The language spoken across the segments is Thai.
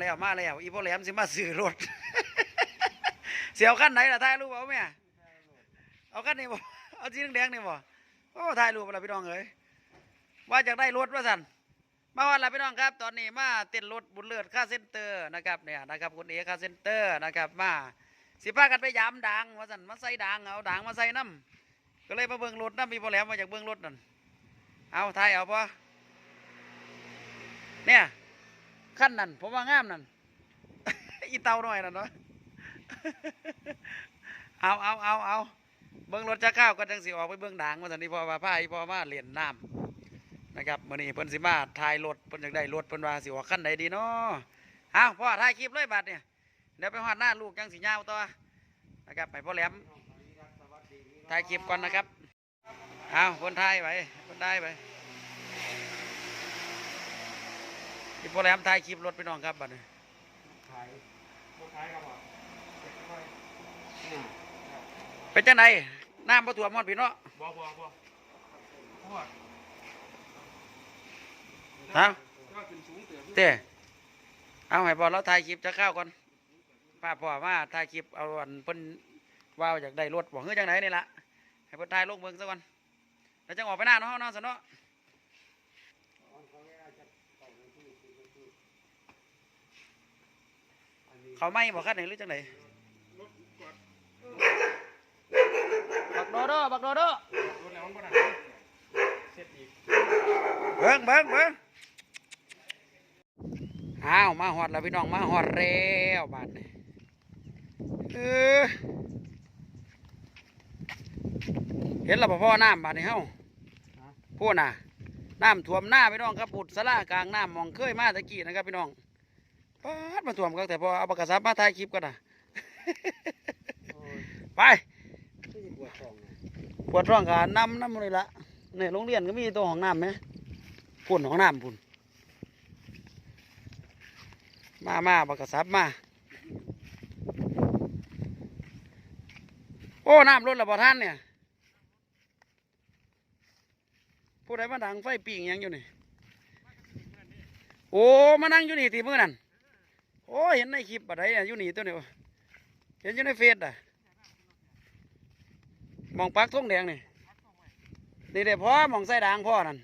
แล้วมาแล้วอีพ่อแหลมสิมาซื้อรถ เสียวขั้นไหนล่ะถ่ายรูปเอาแม่เอาขั้นนี้บ่เอาสีแดงๆนี่บ่โอ้ถ่ายรูปอะไรพี่น้องเอ้ยว่าอยากได้รถว่าสันมาวันละพี่น้องครับ ตอนนี้มาเต้นรถบุญเลือดค่าเซ็นเตอร์นะครับเนี่ยนะครับคุณเอค่าเซ็นเตอร์นะครับมาสิพากันไปยามดังว่าสันมาใส่ดังเอาดังมาใส่น้ำก็เลยมาเบิ่งรถน้ำมีพอแหลมมาจากเบิ่งรถนั่นเอาถ่ายเอาพอเนี่ย ขั้นนั่นผมว่างามนั่น อีเตาหน่อยนั่นเนาะ เอาเอาเอาเอาเบิ้งรถจะข้าวก็จังสิออกไปเบิ้งด่างมาสันนี้พอมาพาอีพอมาเรียนน้ำนะครับมื่อนี้เพิ่นสิมาถ่ายรถเพิ่นอยากได้รถเพิ่นว่าสิออกขั้นใดดีเนาะเอาพ่อถ่ายคลิปเลยบัดเนี่ยเดี๋ยวไปหอดหน้าลูกจังสิยาวต่อนะครับไปพ่อแหลมถ่ายคลิปก่อนนะครับเอาคนถ่ายไปคนถ่ายไป อีพ่อแหลมถ่ายคลิปรถไปน้องครับบัดนี้ขายบ่ขายครับบ่เก็บไว้อืมเป็นจังไดน้ำบ่ท่วมหมดพี่เนาะบ่บ่บ่เพราะว่าฮะก็ขึ้นสูงเติบเต้เอาให้พอเราถ่ายคลิปจะเข้าวก่อนป้าพ่อมาถ่ายคลิปเอาอันเพิ่นว่าวอยากได้รถบอกเฮ้ยจังไหนนี่ละให้เพิ่นถ่ายลงเบิ่งซะก่อนแล้วจังออกไปหน้าเนาะเนาะซะเนาะ เขาไม่บอกคันไหนหรือจังไหนรถกดบักโดโดบักโดโดรถแล้วมันบ่ได้เสร็จอีกเบิ่งเบิ่งเบิ่งอ้าวมาฮอดแล้วพี่น้องมาฮอดแล้วบาดนี้เออเห็นแล้วบ่พ่อน้ำบาดนี้เฮาพูดน่ะน้ำท่วมหน้าพี่น้องครับปุดสลากลางน้ำมองเคยมาตะกี้นะครับพี่น้อง ปาดมาท่วมกันแต่พอเอาปากกาซับมาถ่ายคลิปกันนะไปที่ปวดท้องนะปวดท้องกันน้ำน้ำเลยละเนี่ยโรงเรียนก็มีตัวห้องน้ำไหมพุ่นห้องน้ำพุ่นมามาปากกาซับมา โอ้ น้ำลดแล้วบ่ท่านเนี่ยผู้ใดมาดังไฟปิ่งหยังอยู่นี่ โอ้ มานั่งอยู่นี่ตีมือนั่น โอ้เห็นในคลิปอะไรอะอยู่นี่ตัวเนี้วเห็นอยู่ในเฟซอะมองปักทงแดงนี่นี่เดี๋ยวพ่อมองใส่ด่างพ่อนั่น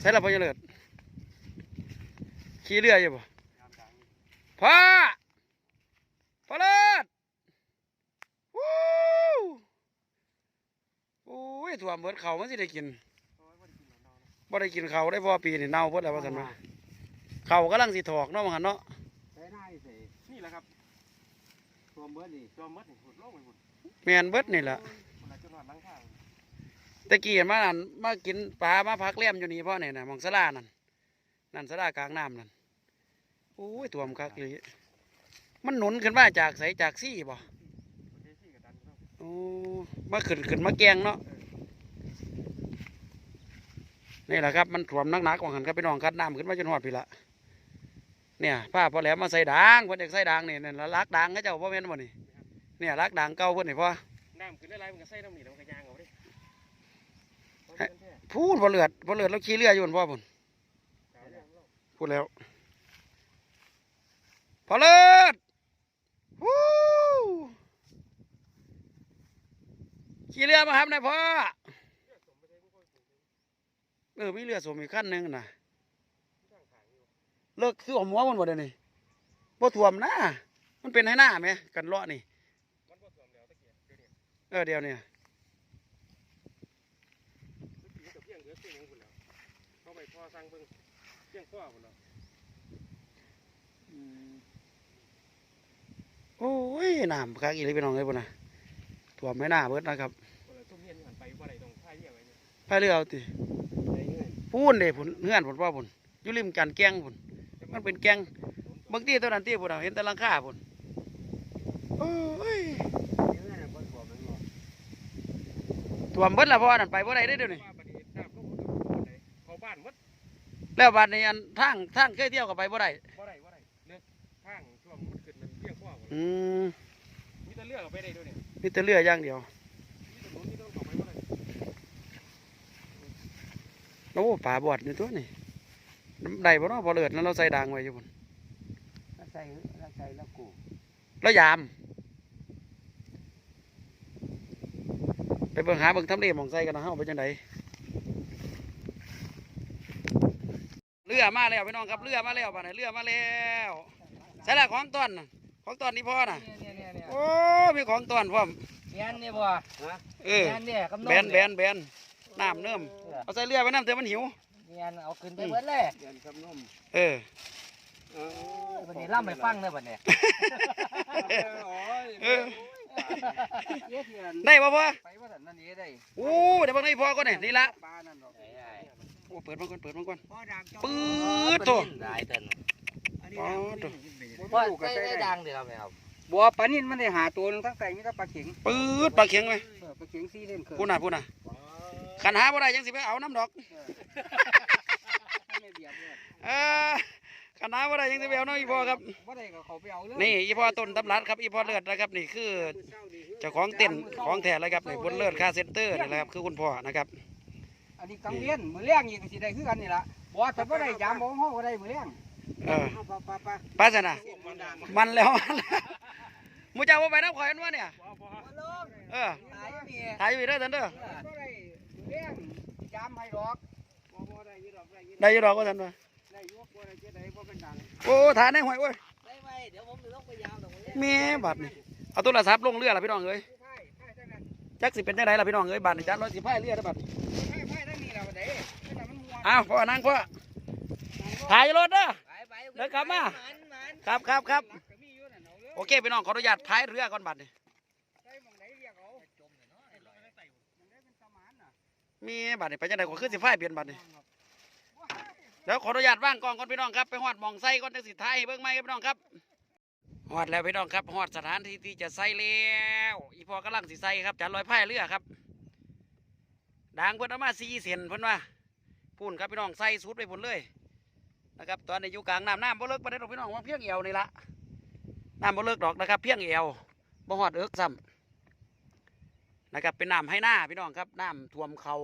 ใส่ละพ่อเจริญขี่เรืออยู่บ่พ่อพ่อเลิศวู้โอ้ยถั่วเหมือนเขามันสิได้กินบ่ได้กินเขาได้พ่อปีนี่เน่าเพิ่นแล้วว่าซั่นว่า เขากำลังสิถอกเนาะว่างั้นเนาะใช้หน้านี่ใส่นี่แหละครับตัวเบิดนี่ตัวเบิดนี่หุดลงไปหุดแม่นเบิดนี่แหละคนละจนหอดหลังข้างตะกี้เห็นมานั่นมากินปลามาพักเลี้ยมอยู่นี่พ่อเนี่ยนะหมองสลานั่นนั่นสลากลางน้ำนั่นโอ้ยตัวมนคักเลยมันหนุนขึ้นมาจากใสจากซี่บ่เทซี่กับดันเนาะโอ้มาขึ้นขึ้นมาแกงเนาะนี่แหละครับมันถ่วมหนักๆของหันครับพี่น้องคัดน้ำขึ้นมาจนหอดพี่ละ เนี่ยป้าพอแหลมมาใส่ด่างเพิ่นเด็กใส่ด่างนี่นั่นละลักด่างก็เจ้าพ่อแม่นบ่นี่เนี่ยลักด่างเก่าเพิ่นนี่พ่อน้ำขึ้นได้ไรมันก็ใส่น้ำนี่แล้วมันก็ยางเอาไปดิให้พูดพอเลือดพอเลือดแล้วขี่เรืออยู่บนพ่อพุ่นพูดแล้วพอเลิศวู้ขี่เรือมาครับนายพ่อ เออมีเรือสมอีกขั้นหนึ่งนะ เลิกคือหัวมันหมดเลยนี่บ่ท่วมนะมันเป็นให้หน้าไหมกันเลาะนี่มันบ่ท่วมแล้วตะเกียบเดี๋ยวนี้เออเดียวเนี่ยตะเกียบกับเพียงเหลือเพียงหยังพุ่นแล้วเข้าไปพ่อสั่งเบิ่งเพียงพ่อพุ่นแล้วโอ้ยน้ำคักอีเลยพี่น้องเอ้ยพุ่นนะท่วมไม่น่าเบิดนะครับคนละทุ่มเย็นหันไปบ่ได้ตรงท่าเยี่ยไว้เนี่ยพายเรือเอาติได้เงินพูนเด้พุ่นเงื่อนพุ่นว่าพุ่นอยู่ริมกันแกงพุ่น มันเป็นแกงบางทีตัวนั้นที่พุ่นเอาเห็นแต่หลังคาพุ่นโอ้ยเงินน่ะบ่ท่วมมันบ่ท่วมเบิดแล้วพ่อนั่นไปบ่ได้เด้อเดี๋ยวนี้ว่าบัดนี้น้ำลงบ่ได้เข้าบ้านหมดแล้วบัดนี้อันทางทางเคยเที่ยวก็ไปบ่ได้บ่ได้บ่ได้เลือกทางช่วงมันขึ้นมันเพียงพ่อพุ่นอืมมีแต่เลือกเอาไปได้ด้วยเนี่ยมีแต่เรืออย่างเดียวมีแต่หนุนมีแต่เข้าไปบ่ได้โอ้ป่าบอดนี่ตัวนี่ ได้บ่เนาะพอเลิศแล้วเราใส่ด่างไว้อยู่พุ่นแล้วใส่แล้วใส่แล้วกูแล้วยาม ไปเบิ่งหาเบิ่งทำเลหมองใส่กันนะเฮาไปจังไดเรือมาแล้วพี่น้องครับเรือมาแล้วป่านนี้เรือมาแล้วใส่ละของต้นน่ะของต้นนี่พ่อน่ะเนี่ยเนี่ยเนี่ยโอ้มีของต้นพร้อมแบนเนี่ยบ่เออแบนเนี่ยกำนแบนแบนแบนน้ำเนิ่มเอาใส่เรือไปน้ำเดี๋ยวมันหิว แบนเอาขึ้นไปเบิดเลยเดือนคำนมเออเออวันนี้ล่ำไปฟังเลยบัดเนี่ยเออเยอะเถื่อนได้ป่พ่อไปว่าแต่นั่นนี่ได้โอ้เดี๋ยวเบิ่งนี่พ่อก่อนนี่นี่ละปลานั่นดอกโอ้เปิดมันก่อนเปิดมันก่อนพ่อดังปื๊ดโต ได้เต้นอ๋อโตพ่อใส่ได้ดังเดียวไหมครับบัวปลานิ่นมันได้หาตัวหนึงทั้งแต่มีแต่ปลาเข็งปื๊ดปลาเข็งไหมเออปลาเข็งซี่เล่นเขินพูดน่ะพูดน่ะ ขันหาบ่ได้ยังสิไปเอาน้ำดอก ไม่เบียดเลยเออขันหาบ่ได้ยังสิไปเอาน้ำอีพ่อครับ บ่ได้ก็เขาไปเอาเลยนี่อีพ่อต้นตำรัดครับอีพ่อเลือดนะครับนี่คือเจ้าของเต็นท์ของแท้เลยครับนี่บนเลือดค่าเซ็นเตอร์นี่แหละครับคือคุณพ่อนะครับอันนี้กังเวียนมือแรงอีกก็สิได้คือกันนี่ล่ะบัวแต่บ่ได้ยามบ่ฮ้อก็ได้มือแรงเออเอาปลาปลาปลาป้าสนะมันแล้วมันแล้วมูเจ้าว่าไปน้ำข่อยมันวะเนี่ยเออตายนี่ ถ่ายอยู่เด้อท่านเด้อ บ่ได้มือแรง ยามให้ดอกบ่บ่ได้อยู่ดอกได้อยู่ได้อยู่ดอกว่าท่านวะได้อยู่บ่ได้จะได้บ่เป็นดังโอ้ถ่ายในหอยโอ้ยได้ไหมเดี๋ยวผมจะต้องไปยาวตรงนี้แม่บัดนี่เอาโทรศัพท์ลงเรือล่ะพี่น้องเอ้ยผู้ไผ่ไผ่จังนั้นจักสิเป็นจังไดล่ะพี่น้องเอ้ยบัดนี่จันร้อยสิพายเรือเด้อบัดไผ่ไผ่ทั้งนี้แล้วเด้นั่นน่ะมันม่วนอ้าวพ่อนั่งพ่อถ่ายอยู่รถเด้อ ไปไปเดี๋ยวกลับมานมันครับครับครับก็มีอยู่นั่นเอาเลยโอเคพี่น้องขออนุญาตพายเรือก่อนบัดนี่ มีบัดนี่ไปจังไดก็คือสิพายเปลี่ยนบัดนี่เดี๋ยวขออนุญาตว่างกองก่อนพี่น้องครับไปฮอดหมองไส้ก่อนจังสิถ่ายเบิ่งใหม่ครับพี่น้องครับฮอดแล้วพี่น้องครับฮอดสถานที่ที่จะใส่แล้วอีพอกำลังสิใส่ครับจันลอยพายเรือครับด่างเพิ่นเอามา4เซนเพิ่นว่าพูนครับพี่น้องใส่สุดไปพุ่นเลยนะครับตอนนี้อยู่กลางน้ำน้ำบ่เลิกปานใดดอกพี่น้องว่าเพียงเอวนี่ละน้ำบ่เลิกดอกนะครับ เพียงเอวบ่ฮอดเอิกซ้ำ นะครับเป็นน้ำให้หน้าพี่น้องครับน้ำท่วมเขา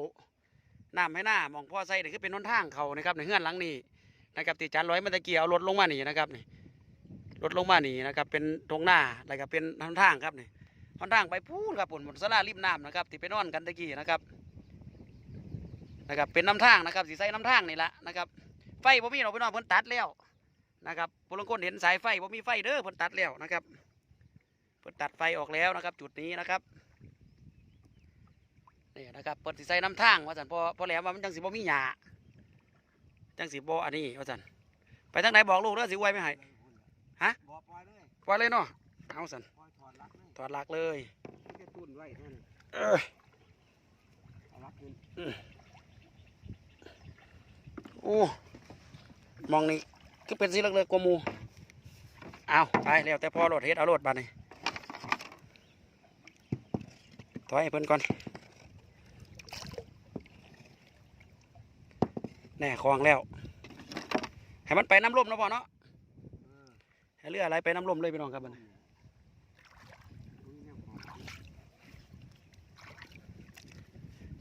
น้ำให้หน้ามองพ่อใส่นี่คือเป็นหนทางเขานะครับในเฮือนหลังนี้นะครับที่จันร้อยมันตะเกียเอารถลงมาหนีนะครับนี่รถลงมาหนีนะครับเป็นตรงหน้าแล้วก็เป็นหนทางครับนี่หนทางไปพูนครับปุ่นบนสลาริมน้ำนะครับที่ไปนอนกันตะกี้นะครับนะครับเป็นน้ำทางนะครับสีใสน้ำทางนี่ละนะครับไฟบ่มีเราไปนอนเพิ่นตัดแล้วนะครับผู้ลางคนเห็นสายไฟบ่มีไฟเด้อเพิ่นตัดแล้วนะครับเพิ่นตัดไฟออกแล้วนะครับ จุดนี้นะครับ นี่นะครับเพิ่นสิใส่น้ำทางว่าซั่นพอพอแหลมว่ามันจังสิบ่มีหญ้าจังสิบ่อันนี้ว่าซั่นไปทางไหนบอกลูกเด้อสิไวไม่ให้บ่ปล่อยเลยปล่อยเลยเนาะเอาซั่นปล่อยถอดลักถอดหลักเลยตุ้นไว้เออโอ้มองนี่คือเป็นสีเลือกๆกว่ามูเอาไปแล้วแต่พอโหลดเฮ็ดเอาโหลดบัดนี้ถอยให้เพิ่นก่อน แน่คลองแล้ว ให้มันไปน้ำลมนะพ่อเนาะให้เรืออะไรไปน้ำลมเลยพี่น้องครับบัน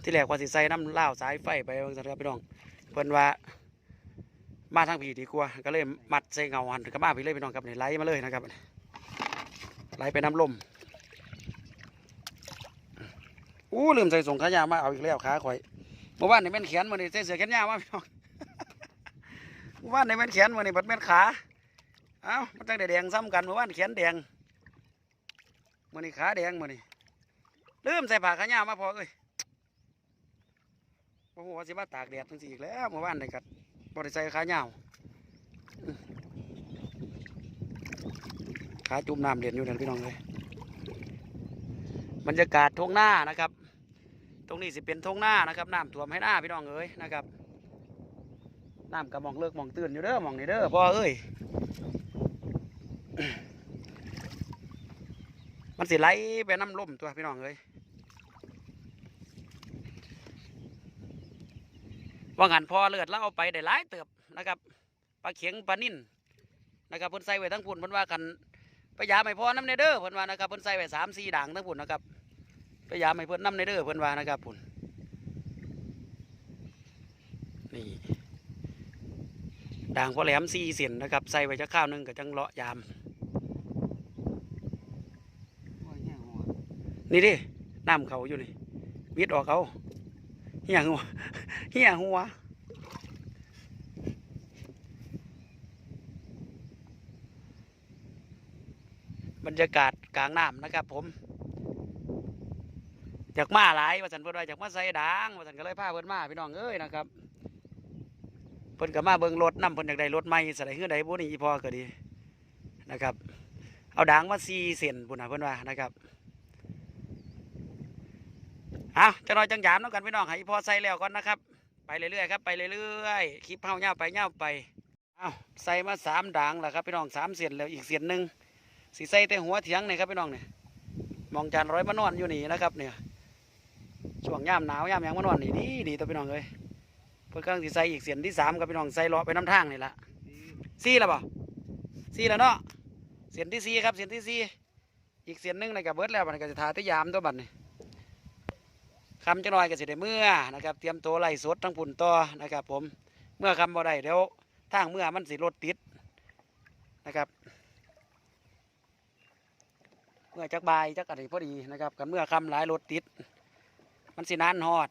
ที่แรกว่าสิใส่น้ำเล่าสายไฟไปบางสันครับพี่น้องเพิ่นว่ามาทางผีดีกว่าก็เลยมัดใส่เงาหันก็มาพี่เลยพี่น้องครับนี่ไหลมาเลยนะครับไหลไปน้ำลมอู้ลืมใส่สงขายามาเอาอีกแล้วขาข่อยเมื่อวานนี่แม่นแขนมื่อนี่ใส่เสื้อแขนยาวมาพี่น้อง เมื่อวานในแม่นแขนมื่อนี่บัดแม่นขาเอ้ามันตั้งแต่แดงซ้ำกันเมื่อวานแขนแดงมื่อนี่ขาแดงมื่อนี่ลืมใส่ผ้าขายามาพอเอ้ยโอ้โหว่าสิมาตากแดดทั้งสี่อีกแล้วเมื่อวานนี่กัดบริใส่ขาเหยาวอื้อขาจุ่มน้ำเด่นอยู่นั่นพี่น้องเลยบรรยากาศทงหน้านะครับ ตรงนี้สิเป็นทงหน้านะครับน้ำท่วมให้หน้าพี่น้องเอ้ยนะครับ น้ำกระมองเลิกมองตื่นอยู่เด้อมองนี่เด้อพ่อเอ้ยอื้อมันสิไหลไปน้ำล่มตัวพี่น้องเอ้ยว่างันพอเลือดแล้วเอาไปได้หลายเติบนะครับปลาเข็งปลานิ่นนะครับเพิ่นใส่ไว้ทั้งพุ่นเพิ่นว่ากันไปยามไม่พอน้ำในเด้อเพิ่นว่านะครับเพิ่นใส่ไว้สามสี่ด่างทั้งพุ่นนะครับไปยามไม่เพิ่นน้ำในเด้อเพิ่นว่านะครับพุ่นนี่ ด่างพอแหลมสี่เส้นนะครับ ใส่ไว้จะข้าวหนึงกับจังเลาะยามนี่ดิน้ำเขาอยู่นี่วิดออกเขาเหี้ยหัวเหี้ยหัวบรรยากาศกลางน้ำนะครับ ผมจากมาหลายว่าสันเพิ่นว่าจากมาใส่ด่างว่าสันก็เลยพาเพิ่นมาพี่น้องเอ้ยนะครับ พิ่นก็มาเบิ่งรถนํเพิ่นอยากได้รถใหม่สไลด์คือใดบ่นี่อีพอก็ดีนะครับ เอาด่างมาซีเส้นพุ่นนะเพิ่นว่านะครับเอาจะน้อยจังยามน้ำกันพี่น้องให้พอใส่แล้วก่อนนะครับ ไปเรื่อยๆครับไปเรื่อยๆคลิปเฮาเงาไปเงาไปเอาใส่มาสามด่างแล้วครับพี่น้องสามเสียนแล้วอีกเสียนหนึ่งสีใส่แต่หัวเถียงนี่ครับพี่น้องเนี่ยมองจานร้อยมานอนอยู่นี่นะครับเนี่ยช่วงย่ามหนาวยามยังมานอนนี่ดีดีตัวพี่น้องเลย เพื่อกำลังสีใส่อีกเสียนที่สามครับพี่น้องใส่ลาะไปน้ำทางนี่ละสี่ล้วเปล่าสี่แล้วเนาะเสียนที่สี่ครับเสียนที่สี่อีกเสียนหนึ่งในกับเบิร์ดแล้วมันก็จะทาที่ยามตัวบัดนี่คำจะน้อยก็สิได้เมื่อนะครับ เตรียมตัวไล่สดทั้งปุ่นต่อนะครับ ผมเมื่อคำบ่ได้เดี๋ยวทางเมื่อมันสิรถติดนะครับ เมื่อจักบายจักอะไรพอดีนะครับกันเมื่อคำหลายรถติด มันสินานฮอด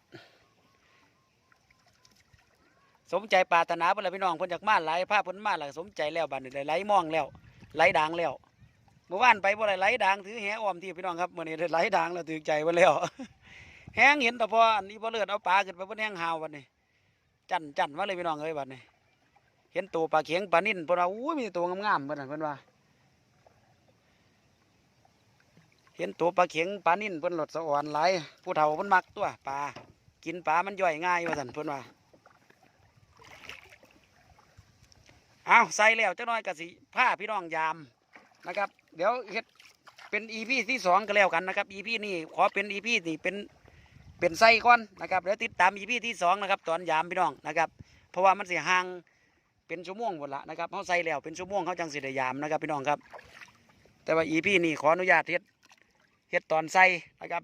สมใจปรารถนาเพิ่นลพี่น้องเพิ่นจากมาหลายภาพเพิ่นมาหลายสมใจแล้วบัดนี้ได้ไหลมองแล้วไหลด่างแล้วเมื่อวานไปบ่ได้ไหลด่างถือแหอ้อมที่พี่น้องครับเมื้อนี้ได้ไหลด่างแล้วถือใจเพิ่นแล้วแห้งเห็นแต่พออันนี้พอเลือดเอาปลาขึ้นไปบนแห้งหาววันนี้ จันจันมาเลยพี่น้องเอ้ยบัดนี้เห็นตัวปลาเข็งปลานิ่นพิ่นว่าอู้ยมีตัวงามๆเพิ่นน่ะเพิ่นว่า เห็นตัวปลาเข็งปลานิ่นเพิ่นหลดสะอ่อนหลผู้เฒ่าเพิ่นมักตัวปลากินปลามันย่อยง่ายว่าซั่นเพิ่นว่า เอาใส่แล้วจักหน่อยก็สิผ้าพี่น้องยามนะครับ เดี๋ยวเฮ็ดเป็นอีพีที่สองก็แล้วกันนะครับอีพีนี้ขอเป็นอีพีนี่เป็นเป็นไส้ก่อนนะครับเดี๋ยวติดตามอีพีที่สองนะครับตอนยามพี่น้องนะครับ เพราะว่ามันเสียห่างเป็นชั่วโมงหมดละนะครับเขาใส่แล้วเป็นชั่วโมงเขาจังสิได้ยามนะครับพี่น้องครับ แต่ว่าอีพีนี่ขออนุญาตเฮ็ดเฮ็ดตอนใส่นะครับ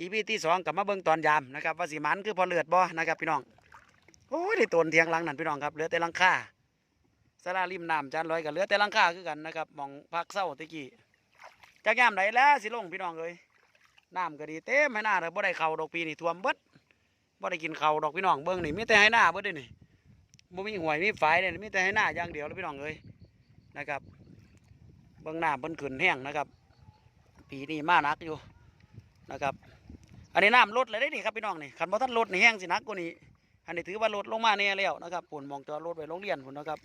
อีพีที่สองกลับมาเบิ่งตอนยามนะครับว่าสีมันคือพอเลือดบ่นะครับพี่น้องโอ้ยได้ตนเทียงลังนั่นพี่น้องครับเหลือแต่ลังคา สลาริมน้ำจานลอยกับเหลือแต่ลังคาคือกันนะครับมองพักเศร้าตะกี้จากยามไหนแล้วสิลงพี่น้องเอ้ยน้ำก็ดีเต็มให้หน้าเลยบ่ได้เข่าดอกปีนี่ท่วมเบิดบ่ได้กินเข่าดอกพี่น้องเบิ่งนี่มีแต่ให้หน้าเบิดเด้นี่บ่มีหวยมีฝายเลยมีแต่ให้หน้าอย่างเดียวเลยพี่น้องเอ้ยนะครับเบิ่งหน้ำเพิ่นขึ้นแห้งนะครับ ปีนี้มาหนักอยู่นะครับ อันนี้น้ำลดเลยได้นี่ครับพี่น้องนี่คันบ่ทันลดนี่แห้งสินักกว่านี้อันนี้ถือว่าลดลงมาแน่แล้วนะครับผลมองจอดไว้โรงเรียนพุ่นนะครับ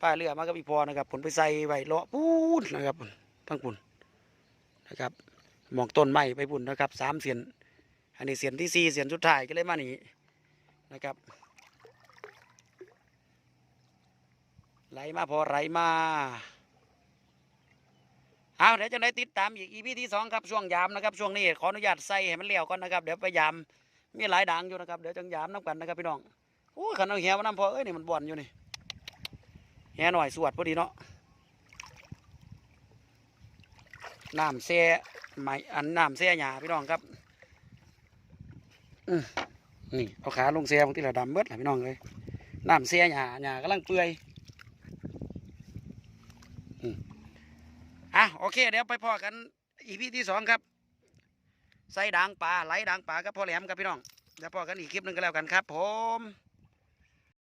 ป้าเรือมากับอีพอนะครับผลไปใส่ไว้เลาะปูนนะครับทั้งปุ่นนะครับหมองต้นไม้ไปพุ่นนะครับสามเสียนอันนี้เสียนที่สี่เสียนสุดท้ายก็เลยมานี่นะครับไหลมาพอไหลมาเอาเดี๋ยวจะได้ติดตามอีกอีพีที่สองครับช่วงยามนะครับช่วงนี้ขออนุญาตใส่ให้มันเลี้ยวก่อนนะครับเดี๋ยวไปยามมีหลายด่างอยู่นะครับเดี๋ยวจังยามน้ำกันนะครับพี่น้องโอ้ขันเอาแหวมาน้ำพอเอ้ยนี่มันบ่อนอยู่นี่ แหหน่อยสวดพอดีเนาะน้ำแซ่ไม้อันน้ำแซ่หยาพี่น้องครับนี่เอาขาลงแซ่บางทีละดำเบิดล่ะพี่น้องเลยน้ำแซ่หยาหยากำลังเปื่อยอืมอะโอเค เดี๋ยวไปพอกันอีพีที่สองครับใส่ด่างปลาไหลด่างปลากับพ่อแหลมครับพี่น้องเดี๋ยวพอกันอีกคลิปหนึ่งก็แล้วกันครับ ผม